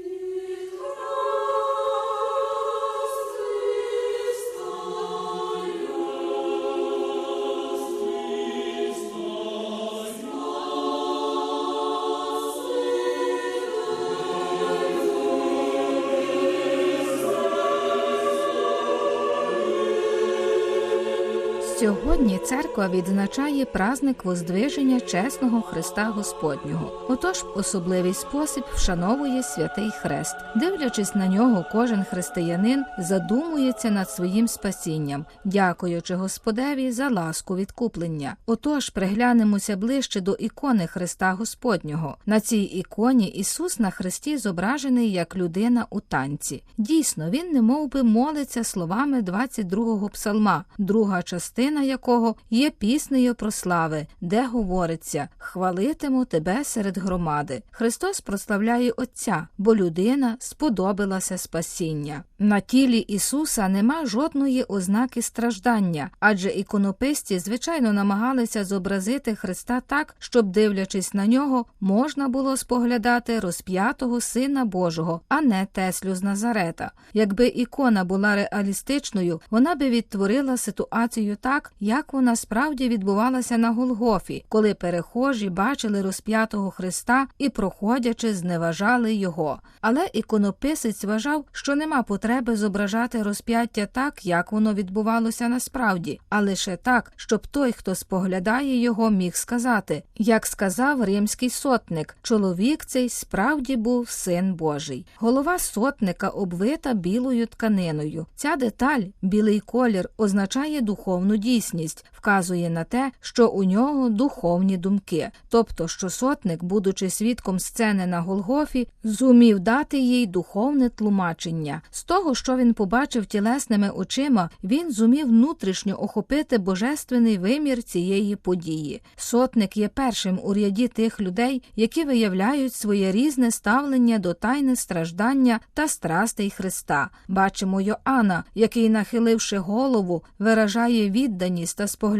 you Сьогодні церква відзначає праздник Воздвиження чесного Христа Господнього. Отож, особливий спосіб вшановує святий хрест. Дивлячись на нього, кожен християнин задумується над своїм спасінням, дякуючи Господеві за ласку відкуплення. Отож, приглянемося ближче до ікони Христа Господнього. На цій іконі Ісус на хресті зображений як людина у танці. Дійсно, він немов би молиться словами 22-го псалма, друга частина якого є піснею про слави, де говориться Хвалитиму тебе серед громади. Христос прославляє Отця, бо людина сподобалася спасіння. На тілі Ісуса нема жодної ознаки страждання, адже іконописці, звичайно, намагалися зобразити Христа так, щоб, дивлячись на нього, можна було споглядати розп'ятого Сина Божого, а не Теслю з Назарета. Якби ікона була реалістичною, вона би відтворила ситуацію так, як вона справді відбувалася на Голгофі, коли перехожі бачили розп'ятого Христа і, проходячи, зневажали його. Але іконописець вважав, що нема потреби зображати розп'яття так, як воно відбувалося насправді, а лише так, щоб той, хто споглядає його, міг сказати, як сказав римський сотник, чоловік цей справді був син Божий. Голова сотника обвита білою тканиною. Ця деталь, білий колір, означає духовну дійсність, вказує на те, що у нього духовні думки, тобто, що сотник, будучи свідком сцени на Голгофі, зумів дати їй духовне тлумачення. З того, що він побачив тілесними очима, він зумів внутрішньо охопити божественний вимір цієї події. Сотник є першим у ряді тих людей, які виявляють своє різне ставлення до тайни страждання та страстей Христа. Бачимо Йоанна, який, нахиливши голову, виражає відданість та споглядання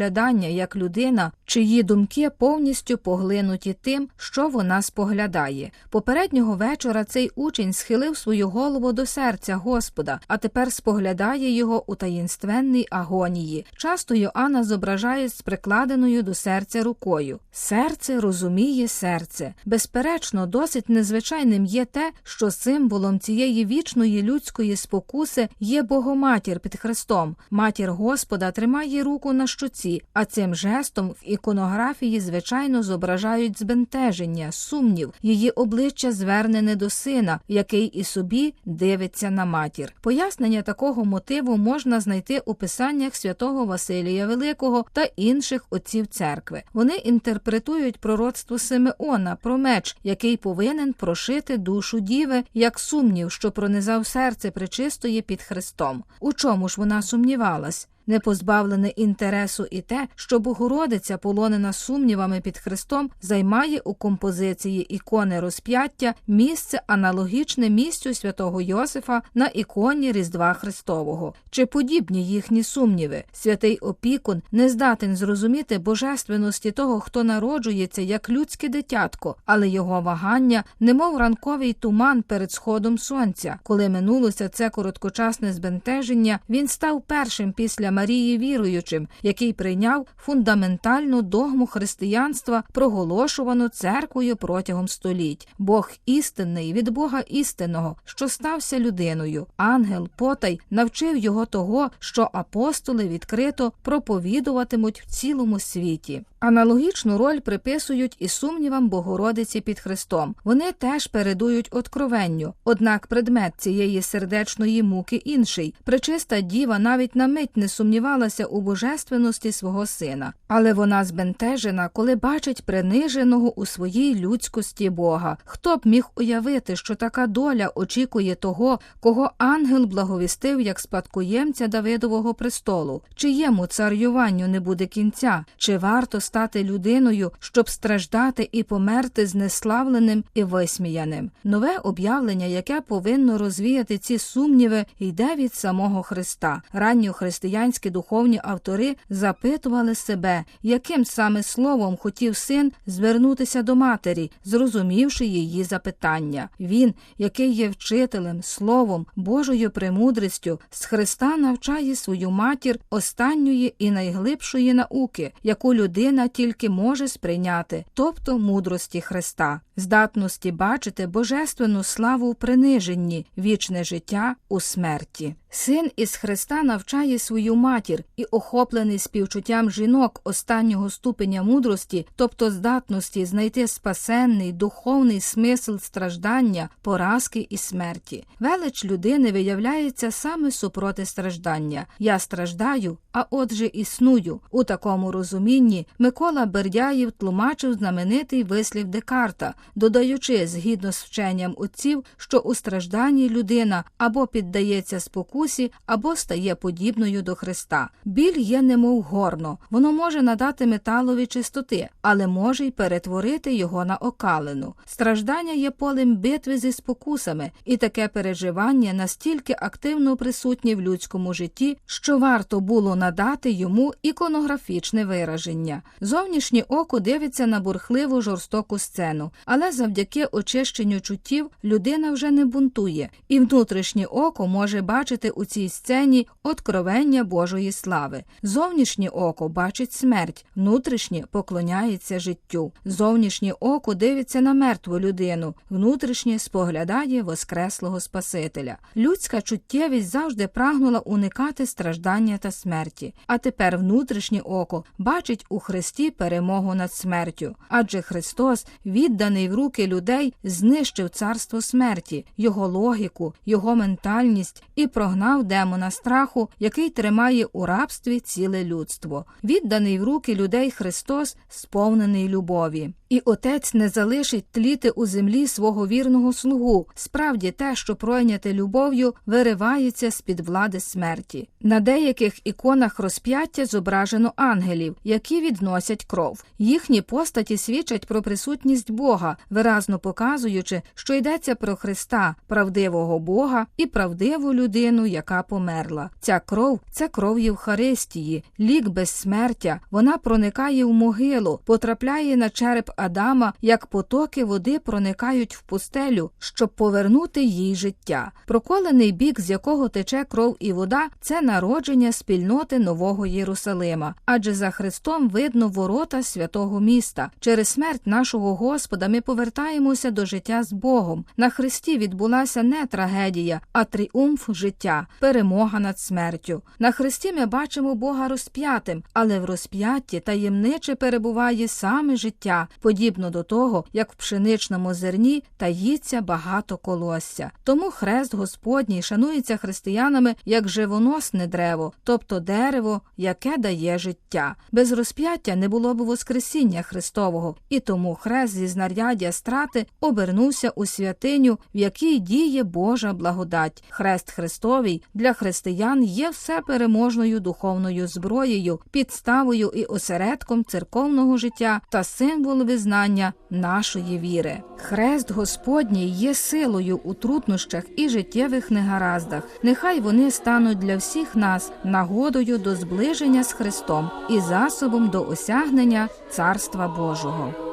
як людина, чиї думки повністю поглинуті тим, що вона споглядає. Попереднього вечора цей учень схилив свою голову до серця Господа, а тепер споглядає його у таїнственній агонії. Часто Йоанна зображає з прикладеною до серця рукою. Серце розуміє серце. Безперечно, досить незвичайним є те, що символом цієї вічної людської спокуси є Богоматір під Христом. Матір Господа тримає руку на щоці, а цим жестом в іконографії, звичайно, зображають збентеження, сумнів, її обличчя звернене до сина, який і собі дивиться на матір. Пояснення такого мотиву можна знайти у писаннях святого Василія Великого та інших отців церкви. Вони інтерпретують пророцтво Симеона про меч, який повинен прошити душу діви, як сумнів, що пронизав серце пречистої під Христом. У чому ж вона сумнівалась? Не позбавлене інтересу і те, що Богородиця, полонена сумнівами під Христом, займає у композиції ікони розп'яття місце аналогічне місцю святого Йосифа на іконі Різдва Христового. Чи подібні їхні сумніви? Святий опікун не здатен зрозуміти божественності того, хто народжується як людське дитятко, але його вагання, немов ранковий туман перед сходом сонця. Коли минулося це короткочасне збентеження, він став першим після Марії віруючим, який прийняв фундаментальну догму християнства, проголошувану церквою протягом століть. Бог істинний від Бога істинного, що стався людиною. Ангел Потай навчив його того, що апостоли відкрито проповідуватимуть в цілому світі. Аналогічну роль приписують і сумнівам Богородиці під Христом. Вони теж передують откровенню, однак предмет цієї сердечної муки інший. Пречиста діва навіть на мить не сумнівалася у божественності свого сина, але вона збентежена, коли бачить приниженого у своїй людськості Бога. Хто б міг уявити, що така доля очікує того, кого ангел благовістив як спадкоємця Давидового престолу? Чиєму царюванню не буде кінця? Чи варто стати людиною, щоб страждати і померти знеславленим і висміяним. Нове об'явлення, яке повинно розвіяти ці сумніви, йде від самого Христа. Ранньохристиянські духовні автори запитували себе, яким саме словом хотів син звернутися до матері, зрозумівши її запитання. Він, який є вчителем, словом, Божою премудрістю, з Христа навчає свою матір останньої і найглибшої науки, яку людина тільки може сприйняти, тобто мудрості Христа, здатності бачити божественну славу в приниженні, вічне життя у смерті. Син із Христа навчає свою матір і, охоплений співчуттям жінок останнього ступеня мудрості, тобто здатності знайти спасенний духовний смисл страждання, поразки і смерті. Велич людини виявляється саме супроти страждання. Я страждаю, а отже існую. У такому розумінні Микола Бердяєв тлумачив знаменитий вислів Декарта, додаючи, згідно з вченням отців, що у стражданні людина або піддається спокусі, або стає подібною до Христа. Біль є немов горно, воно може надати металові чистоти, але може й перетворити його на окалину. Страждання є полем битви зі спокусами, і таке переживання настільки активно присутнє в людському житті, що варто було надати йому іконографічне вираження. Зовнішнє око дивиться на бурхливу жорстоку сцену, але завдяки очищенню чуттів людина вже не бунтує, і внутрішнє око може бачити у цій сцені откровення Божої слави. Зовнішнє око бачить смерть, внутрішнє поклоняється життю. Зовнішнє око дивиться на мертву людину, внутрішнє споглядає воскреслого Спасителя. Людська чуттєвість завжди прагнула уникати страждання та смерті, а тепер внутрішнє око бачить у Христі перемогу над смертю, адже Христос, відданий в руки людей, знищив царство смерті, його логіку, його ментальність і прогнав демона страху, який тримає у рабстві ціле людство. Відданий в руки людей Христос, сповнений любові. І отець не залишить тліти у землі свого вірного слугу. Справді те, що пройняте любов'ю, виривається з під влади смерті. На деяких іконах розп'яття зображено ангелів, які відносять кров. Їхні постаті свідчать про присутність Бога, виразно показуючи, що йдеться про Христа, правдивого Бога і правдиву людину, яка померла. Ця кров це кров Євхаристії, лік безсмертя. Вона проникає в могилу, потрапляє на череп Адама, як потоки води проникають в пустелю, щоб повернути їй життя. Проколений бік, з якого тече кров і вода, це народження спільноти Нового Єрусалима, адже за Христом видно ворота святого міста. Через смерть нашого Господа ми повертаємося до життя з Богом. На Христі відбулася не трагедія, а тріумф життя, перемога над смертю. На Христі ми бачимо Бога розп'ятим, але в розп'ятті таємниче перебуває саме життя подібно до того, як в пшеничному зерні таїться багато колосся. Тому хрест Господній шанується християнами як живоносне древо, тобто дерево, яке дає життя. Без розп'яття не було б Воскресіння Христового, і тому хрест зі знаряддя страти обернувся у святиню, в якій діє Божа благодать. Хрест Христовий для християн є всепереможною духовною зброєю, підставою і осередком церковного життя та символ визнання нашої віри. Хрест Господній є силою у труднощах і життєвих негараздах. Нехай вони стануть для всіх нас нагодою до зближення з Христом і засобом до осягнення Царства Божого.